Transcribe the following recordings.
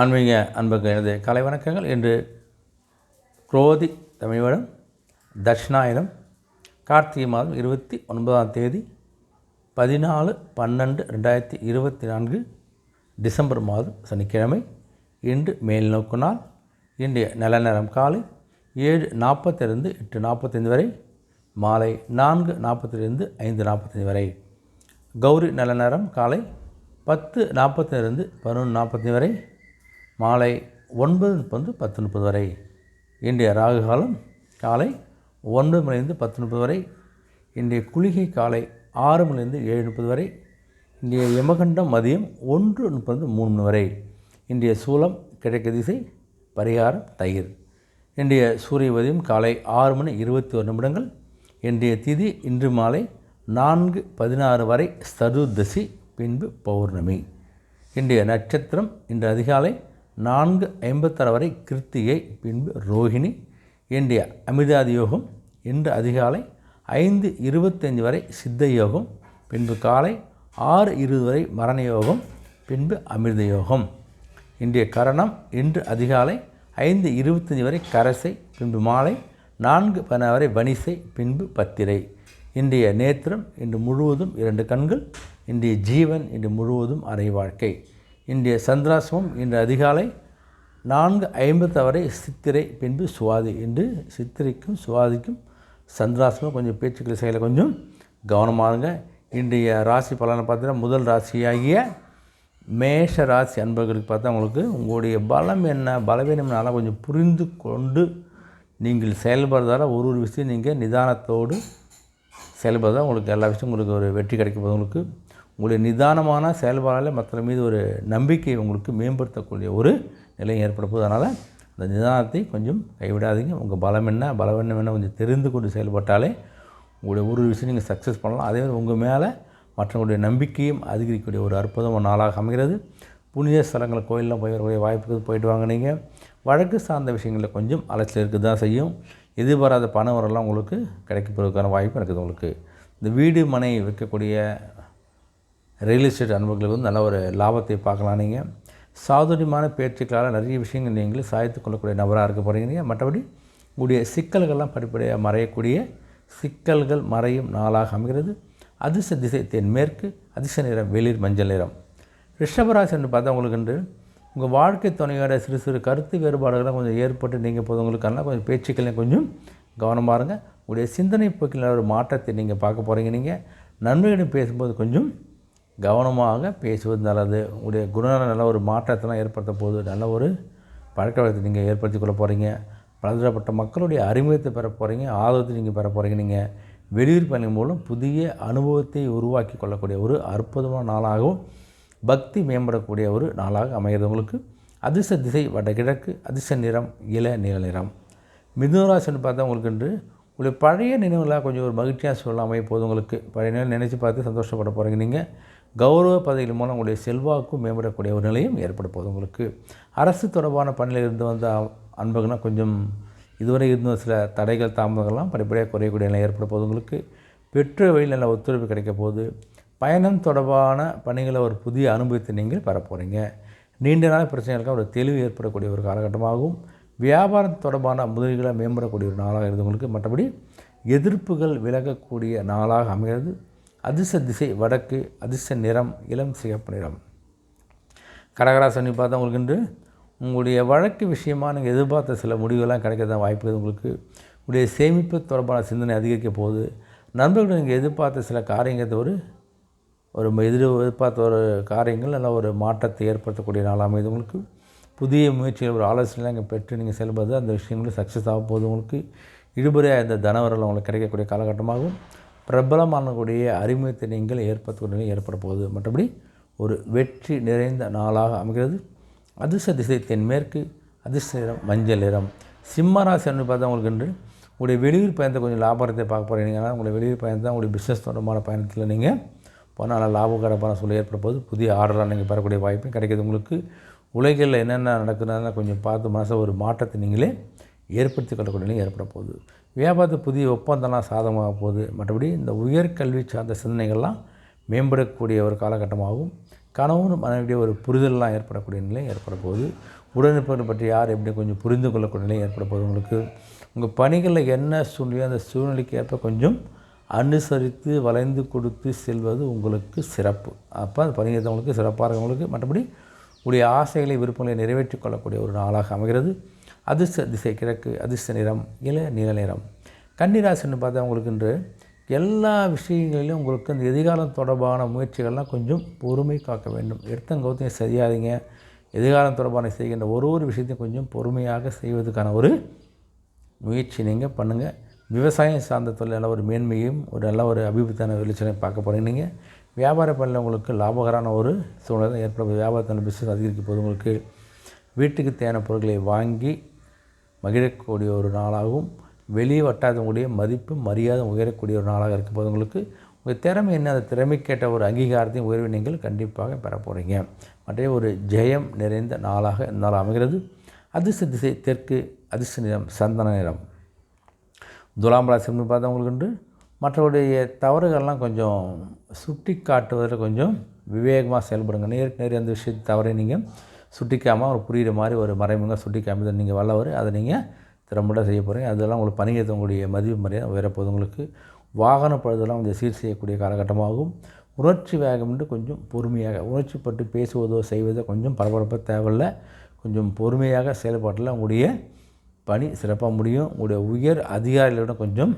ஆன்மீக அன்புக்கு எனது கலை வணக்கங்கள். இன்று குரோதி தமிழ் வருடம் தட்சிணாயனம் கார்த்திகை மாதம் இருபத்தி ஒன்பதாம் தேதி பதினாலு பன்னெண்டு ரெண்டாயிரத்தி இருபத்தி நான்கு டிசம்பர் மாதம் சனிக்கிழமை. இன்று மேல் நோக்கு நாள். இன்றைய நல்ல நேரம் காலை ஏழு நாற்பத்திலிருந்து எட்டு நாற்பத்தைந்து வரை மாலை நான்கு நாற்பத்திலிருந்து ஐந்து நாற்பத்தைந்து வரை. கௌரி நல்ல நேரம் காலை பத்து நாற்பத்திலிருந்து பதினொன்று நாற்பத்தி வரை. மாலை ஒன்பது முப்பது பத்து முப்பது வரை. இன்றைய ராகு காலம் காலை ஒன்பது மணிலிருந்து பத்து முப்பது வரை. இன்றைய குளிகை காலை ஆறு மணிலிருந்து ஏழு முப்பது வரை. இன்றைய யமகண்டம் மதியம் ஒன்று முப்பது மூணு மணி வரை. இன்றைய சூலம் கிழக்கு திசை பரிகாரம் தயிர். இன்றைய சூரிய உதயம் காலை ஆறு மணி இருபத்தி ஒரு நிமிடங்கள். இன்றைய திதி இன்று மாலை நான்கு பதினாறு வரை சதுர்தசி பின்பு பௌர்ணமி. இன்றைய நட்சத்திரம் இன்று அதிகாலை நான்கு ஐம்பத்தாறு வரை கிருத்திகை பின்பு ரோஹிணி இன்றைய அமிர்தாதி யோகம் இன்று அதிகாலை ஐந்து இருபத்தஞ்சு வரை சித்த யோகம் பின்பு காலை ஆறு இருபது வரை மரண யோகம் பின்பு அமிர்த யோகம். இன்றைய கரணம் இன்று அதிகாலை ஐந்து இருபத்தஞ்சி வரை கரசை பின்பு மாலை நான்கு பதினாறு வரை வனிசை பின்பு பத்திரை. இன்றைய நேத்திரம் இன்று முழுவதும் இரண்டு கண்கள் இன்றைய ஜீவன் இன்று முழுவதும் அரை வாழ்க்கை. இன்றைய சந்திராசிரமம் இன்று அதிகாலை நான்கு ஐம்பத்து வரை சித்திரை பின்பு சுவாதி என்று சித்திரைக்கும் சுவாதிக்கும் சந்திராசிரமம் கொஞ்சம் பேச்சுக்கள் செயலை கொஞ்சம் கவனமாகுங்க இன்றைய ராசி பலனை பார்த்தீங்கன்னா முதல் ராசியாகிய மேஷ ராசி அன்பர்களுக்கு பார்த்தா உங்களுக்கு உங்களுடைய பலம் என்ன? பலவீனம் கொஞ்சம் புரிந்து கொண்டு நீங்கள் செயல்படுறதால ஒரு ஒரு விஷயம் நீங்கள் நிதானத்தோடு செயல்படுறதா உங்களுக்கு எல்லா விஷயம் உங்களுக்கு ஒரு வெற்றி கிடைக்கும் போது உங்களுக்கு. உங்களுடைய நிதானமான செயல்பாடால் மற்ற மீது ஒரு நம்பிக்கை உங்களுக்கு மேம்படுத்தக்கூடிய ஒரு நிலை ஏற்பட போகுது. அதனால் அந்த நிதானத்தை கொஞ்சம் கைவிடாதீங்க. உங்கள் பலம் என்ன? பலம் என்ன கொஞ்சம் தெரிந்து கொண்டு செயல்பட்டாலே உங்களுடைய ஒரு விஷயம் நீங்கள் சக்ஸஸ் பண்ணலாம். அதே மாதிரி உங்கள் மேலே மற்றவங்களுடைய நம்பிக்கையும் அதிகரிக்கக்கூடிய ஒரு அற்புதமான நாளாக அமைகிறது. புனித ஸ்தலங்கள் கோயிலெலாம் போய் வரக்கூடிய வாய்ப்புக்கு போயிட்டு வாங்க நீங்கள் வழக்கு சார்ந்த விஷயங்களில் கொஞ்சம் அலைச்சல் இருக்க தான் செய்யும். எதிர்பாராத பணம் வரலாம் உங்களுக்கு கிடைக்கப்படுவதற்கான வாய்ப்பு இருக்குது உங்களுக்கு. இந்த வீடு மனை விற்கக்கூடிய ரியல் எஸ்டேட் அன்பர்களுக்கு வந்து நல்ல ஒரு லாபத்தை பார்க்கலாம் நீங்கள் சாதுரியமான பேச்சுக்களால் நிறைய விஷயங்கள் நீங்கள் சாய்த்து கொள்ளக்கூடிய நபராக இருக்க போகிறீங்க மற்றபடி உங்களுடைய சிக்கல்கள்லாம் படிப்படியாக மறையக்கூடிய சிக்கல்கள் மறையும் நாளாக அமைகிறது. அதிர்ஷ்ட திசை தென்மேற்கு அதிர்ஷ்ட நிறம் வெளிர் மஞ்சள் நிறம். ரிஷபராசி என்று பார்த்தா உங்களுக்கு என்று உங்கள் வாழ்க்கை துணையோட சிறு சிறு கருத்து வேறுபாடுகள்லாம் கொஞ்சம் ஏற்பட்டு நீங்கள் போது உங்களுக்கான கொஞ்சம் பேச்சுக்களையும் கொஞ்சம் கவனமாக இருங்க. உங்களுடைய சிந்தனை போக்கில் ஒரு மாற்றத்தை நீங்கள் பார்க்க போகிறீங்க நீங்கள் நன்மைகளிடம் பேசும்போது கொஞ்சம் கவனமாக பேசுவது நல்லது உங்களுடைய குணநல நல்ல ஒரு மாற்றத்தெல்லாம் ஏற்படுத்த போது நல்ல ஒரு பழக்க வழக்கத்தை நீங்கள் ஏற்படுத்தி கொள்ள போகிறீங்க பலதரப்பட்ட மக்களுடைய அறிமுகத்தை பெற போகிறீங்க ஆதரத்தை நீங்கள் பெற போகிறீங்க நீங்கள் வெளியூர் பயணம் மூலம் புதிய அனுபவத்தை உருவாக்கி கொள்ளக்கூடிய ஒரு அற்புதமான நாளாகவும் பக்தி மேம்படக்கூடிய ஒரு நாளாக அமைகிறது உங்களுக்கு. அதிர்ஷ்ட திசை வடகிழக்கு அதிர்ஷ்ட நிறம் இள நீல நிறம். மிதுனராசின்னு பார்த்தா உங்களுக்கு என்று உங்களுடைய பழைய நினைவுகளாக கொஞ்சம் ஒரு மகிழ்ச்சியாக சூழல் அமைய போது உங்களுக்கு. பழைய நினைவு நினச்சி பார்த்து சந்தோஷப்பட போகிறீங்க நீங்கள் கௌரவ பதவிகள் மூலம் உங்களுடைய செல்வாக்கும் மேம்படக்கூடிய ஒரு நிலையும் ஏற்பட போகுது. உங்களுக்கு அரசு தொடர்பான பணியில் இருந்து வந்த அன்புகள்னா கொஞ்சம் இதுவரை இருந்த சில தடைகள் தாமதங்கள்லாம் படிப்படியாக குறையக்கூடிய நிலை ஏற்பட போகுது. உங்களுக்கு பெற்ற வழியில் நல்ல ஒத்துழைப்பு கிடைக்க போகுது. பயணம் தொடர்பான பணிகளை ஒரு புதிய அனுபவத்தை நீங்கள் பெற போகிறீங்க நீண்ட நாள் பிரச்சனைகளுக்கு ஒரு தெளிவு ஏற்படக்கூடிய ஒரு காலகட்டமாகவும் வியாபாரம் தொடர்பான முதலீடுகளை மேம்படக்கூடிய ஒரு நாளாக இருந்தவங்களுக்கு மற்றபடி எதிர்ப்புகள் விலகக்கூடிய நாளாக அமைகிறது. அதிர்ஷ்ட திசை வடக்கு அதிர்ஷ்ட நிறம் இளம் சிகப்பு நிறம். கடகராசனி பார்த்தா உங்களுக்கு இன்று உங்களுடைய வழக்கு விஷயமாக நீங்கள் எதிர்பார்த்த சில முடிவுகள்லாம் கிடைக்கிறதா வாய்ப்பு உங்களுக்கு. உங்களுடைய சேமிப்பு தொடர்பான சிந்தனை அதிகரிக்க போகுது. நண்பர்கள் நீங்கள் எதிர்பார்த்த சில காரியங்கிறது ஒரு ஒரு எதிர் எதிர்பார்த்த ஒரு காரியங்கள் நல்ல ஒரு மாற்றத்தை ஏற்படுத்தக்கூடிய நாளாக அமைது உங்களுக்கு. புதிய முயற்சிகள் ஒரு ஆலோசனைலாம் இங்கே பெற்று நீங்கள் செல்வது அந்த விஷயங்களும் சக்ஸஸ் ஆக போகுது உங்களுக்கு. இடுபறையாக இந்த தனவரில் உங்களுக்கு கிடைக்கக்கூடிய காலகட்டமாகவும் பிரபலமானக்கூடிய அறிமுகத்தை நீங்கள் ஏற்படுத்தக்கூடிய ஏற்பட போகுது. மற்றபடி ஒரு வெற்றி நிறைந்த நாளாக அமைகிறது. அதிர்ஷ்ட திசை தென்மேற்கு அதிர்ஷ்ட நிறம் மஞ்சள் நிறம். சிம்மராசி என்று பார்த்தா உங்களுக்கு என்று உங்களுடைய வெளியூர் பயணத்தை கொஞ்சம் லாபத்தை பார்க்க போகிறீங்கன்னா உங்களுடைய வெளியூர் பயணத்தை உங்களுடைய பிஸ்னஸ் தொடர்பான பயணத்தில் நீங்கள் போனால் லாபகரமான சூழல் ஏற்பட போது புதிய ஆர்டராக நீங்கள் பெறக்கூடிய வாய்ப்பும் கிடைக்கிது உங்களுக்கு. உலகில் என்னென்ன நடக்குதுன்னா கொஞ்சம் பார்த்து மனசை ஒரு மாற்றத்தை நீங்களே ஏற்படுத்தி கொள்ளக்கூடிய ஏற்பட போகுது. வியாபாரத்து புதிய ஒப்பந்தம்லாம் சாதகமாக போகுது. மற்றபடி இந்த உயர்கல்வி சார்ந்த சிந்தனைகள்லாம் மேம்படக்கூடிய ஒரு காலகட்டமாகவும் கணவன் மனைவிடைய ஒரு புரிதல்லாம் ஏற்படக்கூடிய நிலை ஏற்பட போகுது. உடனிருப்பவர்கள் பற்றி யார் எப்படி கொஞ்சம் புரிந்து கொள்ளக்கூடிய நிலை ஏற்பட போகுது உங்களுக்கு? உங்கள் பணிகளில் என்ன சூழ்நிலையோ அந்த சூழ்நிலைக்கு ஏற்ப கொஞ்சம் அனுசரித்து வளைந்து கொடுத்து செல்வது உங்களுக்கு சிறப்பு. அப்போ அந்த பணிகிறவங்களுக்கு சிறப்பாக இருக்கவங்களுக்கு மற்றபடி உடைய ஆசைகளை விருப்பங்களை நிறைவேற்றி கொள்ளக்கூடிய ஒரு நாளாக அமைகிறது. அதிர்ஷ்ட திசை கிழக்கு அதிர்ஷ்ட நிறம் இள நீல நிறம். கன்னிராசின்னு பார்த்தா உங்களுக்கு இன்று எல்லா விஷயங்களிலும் உங்களுக்கு இந்த எதிர்காலம் தொடர்பான முயற்சிகள்லாம் கொஞ்சம் பொறுமை காக்க வேண்டும். எடுத்தங்கௌத்தையும் செய்யாதீங்க. எதிர்காலம் தொடர்பான செய்கின்ற ஒரு ஒரு விஷயத்தையும் கொஞ்சம் பொறுமையாக செய்வதற்கான ஒரு முயற்சி நீங்கள் பண்ணுங்கள் விவசாயம் சார்ந்த தொழில் நல்ல ஒரு மேன்மையும் ஒரு நல்ல ஒரு அபிவிருத்தான வெளிச்சனையும் பார்க்க போகிறீங்க நீங்கள் வியாபார பணியில் உங்களுக்கு லாபகரான ஒரு சூழ்நிலை தான் ஏற்பட வியாபாரத்தில் பிஸ்னஸ் அதிகரிக்கும் போது உங்களுக்கு. வீட்டுக்கு தேவையான பொருட்களை வாங்கி மகிழக்கூடிய ஒரு நாளாகவும் வெளியே வட்டாதவங்களுடைய மதிப்பு மரியாதை உயரக்கூடிய ஒரு நாளாக இருக்கும் போது உங்களுக்கு உங்கள் திறமை என்ன அந்த திறமைக்கேற்ற ஒரு அங்கீகாரத்தையும் உயர்வை நீங்கள் கண்டிப்பாக பெற போகிறீங்க மற்ற ஒரு ஜெயம் நிறைந்த நாளாக இந்த நாள் அமைகிறது. அதிர்ஷ்ட திசை தெற்கு அதிர்ஷ்ட நிறம் சந்தன நிறம். துலாம் ராசின்னு பார்த்தவங்களுக்கு உண்டு. மற்றவருடைய தவறுகள்லாம் கொஞ்சம் சுட்டி காட்டுவதில் கொஞ்சம் விவேகமாக செயல்படுங்க. நேருக்கு நேர் அந்த விஷயத்தை தவறை நீங்கள் சுட்டிக்காமல் அவர் புரிகிற மாதிரி ஒரு மறைமுக சுட்டிக்காமல் தான் நீங்கள் வல்லவர் அதை நீங்கள் திறம்பட செய்ய போகிறீங்க அதெல்லாம் உங்களுக்கு பணியேற்றவங்களுடைய மதிப்பு மரியாதை உயரப்போது உங்களுக்கு வாகன பழுதெல்லாம் கொஞ்சம் சீர் செய்யக்கூடிய காலகட்டமாகும். உணர்ச்சி வேகம்ன்ட்டு கொஞ்சம் பொறுமையாக உணர்ச்சிப்பட்டு பேசுவதோ செய்வதோ கொஞ்சம் பரபரப்பாக தேவையில்லை. கொஞ்சம் பொறுமையாக செயல்பாட்டில் உங்களுடைய பணி சிறப்பாக முடியும். உங்களுடைய உயர் அதிகாரிகளோட கொஞ்சம்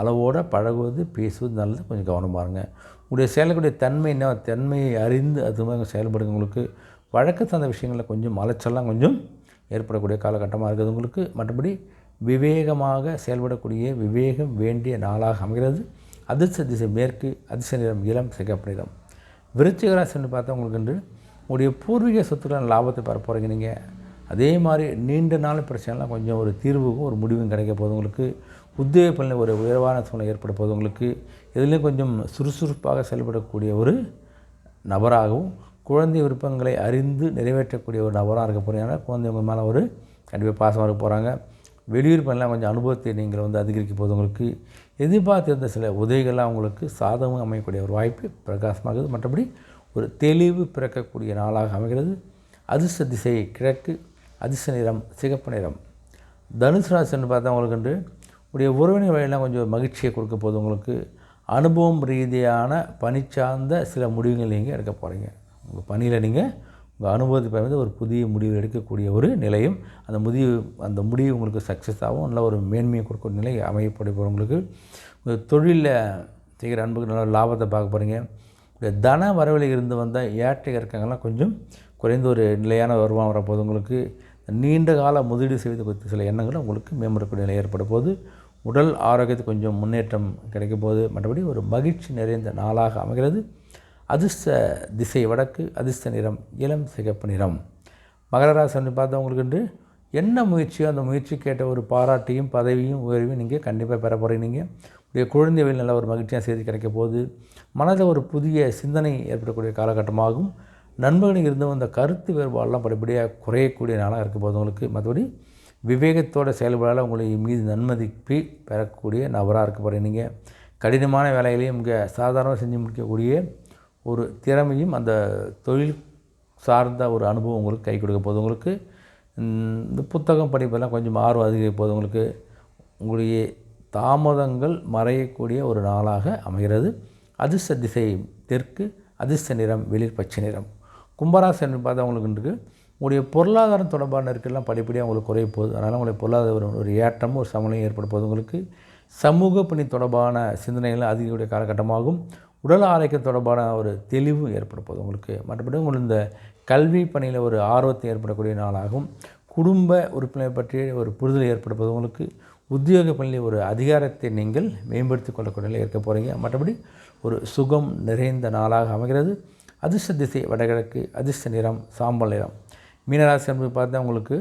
அளவோடு பழகுவது பேசுவது நல்லது. கொஞ்சம் கவனமாக இருங்க. உங்களுடைய செயலக்கூடிய தன்மை என்ன? தன்மையை அறிந்து அது மாதிரி செயல்படுங்க. உங்களுக்கு வழக்கு சார்ந்த விஷயங்களில் கொஞ்சம் அலைச்சல்லாம் கொஞ்சம் ஏற்படக்கூடிய காலகட்டமாக இருக்குது உங்களுக்கு மற்றபடி விவேகமாக செயல்படக்கூடிய விவேகம் வேண்டிய நாளாக அமைகிறது. அதிர்ஷ்ட திசை மேற்கு அதிர்ஷ்ட நிறம் இளம் சிகப்பு நிறம். விருச்சிக ராசின்னு பார்த்தா உங்களுக்கு என்று உங்களுடைய பூர்வீக சொத்துக்கள் லாபத்தை பெற போகிறீங்க நீங்கள் அதே மாதிரி நீண்ட நாள் பிரச்சனைலாம் கொஞ்சம் ஒரு தீர்வுக்கும் ஒரு முடிவும் கிடைக்க போகுது உங்களுக்கு. உத்தியோக பணியில் ஒரு உயர்வான சூழ்நிலை ஏற்பட போகுது உங்களுக்கு. இதுலேயும் கொஞ்சம் சுறுசுறுப்பாக செயல்படக்கூடிய ஒரு நபராகவும் குழந்தை விருப்பங்களை அறிந்து நிறைவேற்றக்கூடிய ஒரு நபராக இருக்க போகிறீங்கன்னா குழந்தை உங்கள் மேலே ஒரு கண்டிப்பாக பாசமாக இருக்க போகிறாங்க வெளியூர் பண்ணலாம் கொஞ்சம் அனுபவத்தை நீங்கள் வந்து அதிகரிக்க போது உங்களுக்கு எதிர்பார்த்திருந்த சில உதவிகள்லாம் உங்களுக்கு சாதகமாக அமையக்கூடிய ஒரு வாய்ப்பு பிரகாசமாகுது மற்றபடி ஒரு தெளிவு பிறக்கக்கூடிய நாளாக அமைகிறது. அதிர்ஷ்ட திசை கிழக்கு அதிர்ஷ்ட நிறம் சிகப்பு நிறம். தனுசு ராசின்னு பார்த்தா உங்களுக்கு உடைய உறவினர் வழியெல்லாம் கொஞ்சம் மகிழ்ச்சியை கொடுக்க போது உங்களுக்கு அனுபவம் ரீதியான பணி சார்ந்த சில முடிவுகள் நீங்கள் எடுக்க போகிறீங்க உங்கள் பணியில் நீங்கள் உங்கள் அனுபவத்தை பயந்து ஒரு புதிய முடிவு எடுக்கக்கூடிய ஒரு நிலையும் அந்த முடிவு அந்த முடிவு உங்களுக்கு சக்ஸஸ் ஆகும் நல்ல ஒரு மேன்மையை கொடுக்கும் நிலை அமையப்படுபவங்களுக்கு உங்கள் தொழிலில் செய்கிற அன்புக்கு நல்ல லாபத்தை பார்க்க போகிறீங்க இந்த தன வரவில் இருந்து வந்த ஏற்ற இறக்கங்கள்லாம் கொஞ்சம் குறைந்த ஒரு நிலையான வருமானம் வரப்போகுது உங்களுக்கு. நீண்ட கால முதலீடு செய்வது குறித்த சில எண்ணங்களும் உங்களுக்கு மேம்படக்கூடிய நிலை ஏற்பட போது உடல் ஆரோக்கியத்துக்கு கொஞ்சம் முன்னேற்றம் கிடைக்கும் போது மற்றபடி ஒரு மகிழ்ச்சி நிறைந்த நாளாக அமைகிறது. அதிர்ஷ்ட திசை வடக்கு அதிர்ஷ்ட நிறம் இளம் சிகப்பு நிறம். மகர ராசி பார்த்தவங்களுக்கு வந்து என்ன முயற்சியோ அந்த முயற்சி கேட்ட ஒரு பாராட்டியும் பதவியும் உயர்வையும் நீங்கள் கண்டிப்பாக பெற போகிறீங்க நீங்கள் உடைய குழந்தைகள் நல்ல ஒரு மகிழ்ச்சியாக செய்தி கிடைக்க போகுது. மனதில் ஒரு புதிய சிந்தனை ஏற்படக்கூடிய காலகட்டமாகும். நண்பர்களுக்கு இருந்து அந்த கருத்து வேறுபாடெல்லாம் படிப்படியாக குறையக்கூடிய நாளாக இருக்க போது உங்களுக்கு. மற்றபடி விவேகத்தோட செயல்படால் உங்களை மீது நன்மதிப்பை பெறக்கூடிய நபராக இருக்க போகிறீங்க நீங்கள் கடினமான வேலைகளையும் இங்கே சாதாரணமாக செஞ்சு முடிக்கக்கூடிய ஒரு திறமையும் அந்த தொழில் சார்ந்த ஒரு அனுபவம் உங்களுக்கு கை கொடுக்க போது உங்களுக்கு இந்த புத்தகம் படிப்பெல்லாம் கொஞ்சம் ஆர்வம் அதிகரிக்க போது உங்களுக்கு உங்களுடைய தாமதங்கள் மறையக்கூடிய ஒரு நாளாக அமைகிறது. அதிர்ஷ்ட திசை தெற்கு அதிர்ஷ்ட நிறம் வெளிர் பச்சை நிறம். கும்பராசன் பார்த்தா உங்களுக்கு இருக்குது உங்களுடைய பொருளாதாரம் தொடர்பான நெருக்கெல்லாம் படிப்படியாக உங்களுக்கு குறைய போகுது. அதனால் உங்களுடைய பொருளாதார ஒரு ஏற்றமும் ஒரு சமநிலையும் ஏற்பட போது உங்களுக்கு சமூக பணி தொடர்பான சிந்தனைகள் அதிகக்கூடிய காலகட்டமாகும். உடல் ஆரோக்கியம் தொடர்பான ஒரு தெளிவும் ஏற்பட போகுது உங்களுக்கு. மற்றபடி உங்களுக்கு இந்த கல்வி பணியில் ஒரு ஆர்வத்தை ஏற்படக்கூடிய நாளாகும். குடும்ப உறுப்பினர் பற்றிய ஒரு புரிதல் ஏற்படுவது உங்களுக்கு. உத்தியோக பணியில் ஒரு அதிகாரத்தை நீங்கள் மேம்படுத்தி கொள்ளக்கூடிய நிலை இருக்க போகிறீங்க மற்றபடி ஒரு சுகம் நிறைந்த நாளாக அமைகிறது. அதிர்ஷ்ட திசை வடகிழக்கு அதிர்ஷ்ட நிறம் சாம்பல் நிறம். மீனராசி என்பது பார்த்தா உங்களுக்கு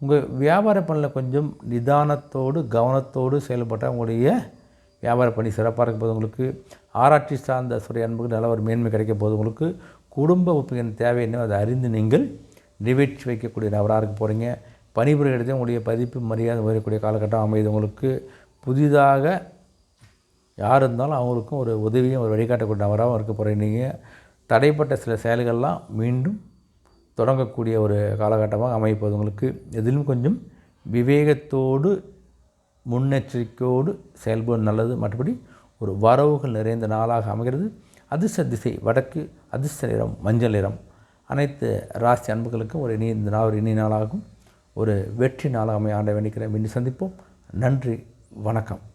உங்கள் வியாபார பணியில் கொஞ்சம் நிதானத்தோடு கவனத்தோடு செயல்பட்டால் உங்களுடைய வியாபார பணி சிறப்பாக இருக்கும் போது உங்களுக்கு ஆராய்ச்சி சார்ந்த சுரை அன்புக்கு நல்ல ஒரு மேன்மை கிடைக்கும் போது உங்களுக்கு குடும்ப உறுப்பினரின் தேவை என்ன அதை அறிந்து நீங்கள் நிறைவேற்றி வைக்கக்கூடிய நபராக இருக்க போகிறீங்க பணிபுரிய இடத்தையும் உங்களுடைய பதிப்பு மரியாதை உயரக்கூடிய காலகட்டம் அமைது. உங்களுக்கு புதிதாக யார் இருந்தாலும் அவங்களுக்கும் ஒரு உதவியும் ஒரு வழிகாட்டக்கூடிய நபராகவும் இருக்க போகிறீங்க நீங்கள் தடைப்பட்ட சில செயல்கள்லாம் மீண்டும் தொடங்கக்கூடிய ஒரு காலகட்டமாக அமைப்பது உங்களுக்கு எதிலும் கொஞ்சம் விவேகத்தோடு முன்னெச்சரிக்கையோடு செயல்படும் நல்லது. மற்றபடி ஒரு வரவுகள் நிறைந்த நாளாக அமைகிறது. அதிர்ஷ்ட திசை வடக்கு அதிர்ஷ்ட நிறம் மஞ்சள் நிறம். அனைத்து ராசி அன்புகளுக்கும் ஒரு இனி இந்த நாள் ஒரு இனி நாளாகும். ஒரு வெற்றி நாளாக அமைய ஆண்டை வேண்டிக்கிறேன். மீண்டும் சந்திப்போம். நன்றி வணக்கம்.